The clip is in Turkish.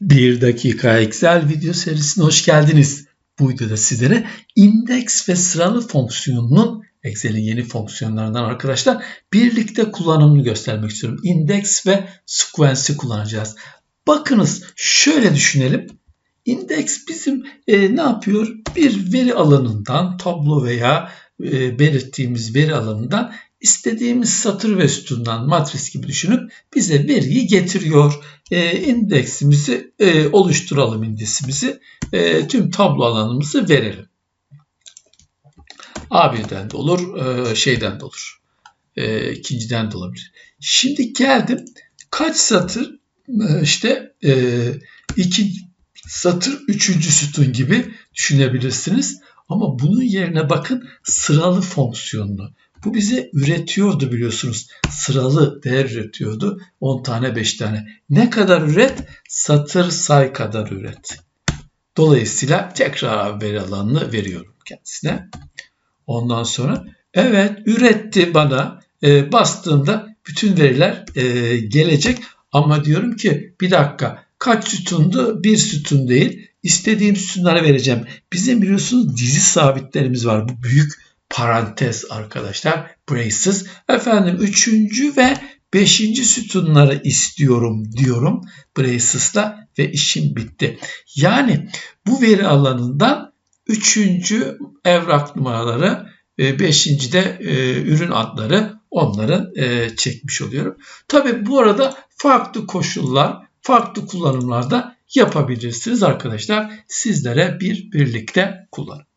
Bir dakika Excel video serisine hoş geldiniz. Bu videoda sizlere indeks ve sıralı fonksiyonunun Excel'in yeni fonksiyonlarından arkadaşlar birlikte kullanımını göstermek istiyorum. Indeks ve sequence'i kullanacağız. Bakınız şöyle düşünelim. Indeks bizim e, ne yapıyor? Bir veri alanından tablo veya e, belirttiğimiz veri alanından istediğimiz satır ve sütundan matris gibi düşünüp bize veriyi getiriyor. E, indeksimizi e, oluşturalım indesimizi. E, tüm tablo alanımızı verelim. A1'den de olur, e, şeyden de olur. E, ikinciden de olabilir. Şimdi geldim. Kaç satır? E, işte e, iki satır üçüncü sütun gibi düşünebilirsiniz. Ama bunun yerine bakın sıralı fonksiyonunu. Bu bize üretiyordu biliyorsunuz. Sıralı değer üretiyordu. 10 tane 5 tane. Ne kadar üret? Satır say kadar üret. Dolayısıyla tekrar veri alanını veriyorum kendisine. Ondan sonra evet üretti bana e, bastığımda bütün veriler e, gelecek ama diyorum ki bir dakika kaç sütundu? Bir sütun değil. İstediğim sütunlara vereceğim. Bizim biliyorsunuz dizi sabitlerimiz var. Bu büyük parantez arkadaşlar. Braces. Efendim üçüncü ve beşinci sütunları istiyorum diyorum. Braces'la ve işim bitti. Yani bu veri alanından üçüncü evrak numaraları, beşinci de e, ürün adları onların e, çekmiş oluyorum. Tabi bu arada farklı koşullar, farklı kullanımlarda yapabilirsiniz arkadaşlar. Sizlere bir birlikte kullanın.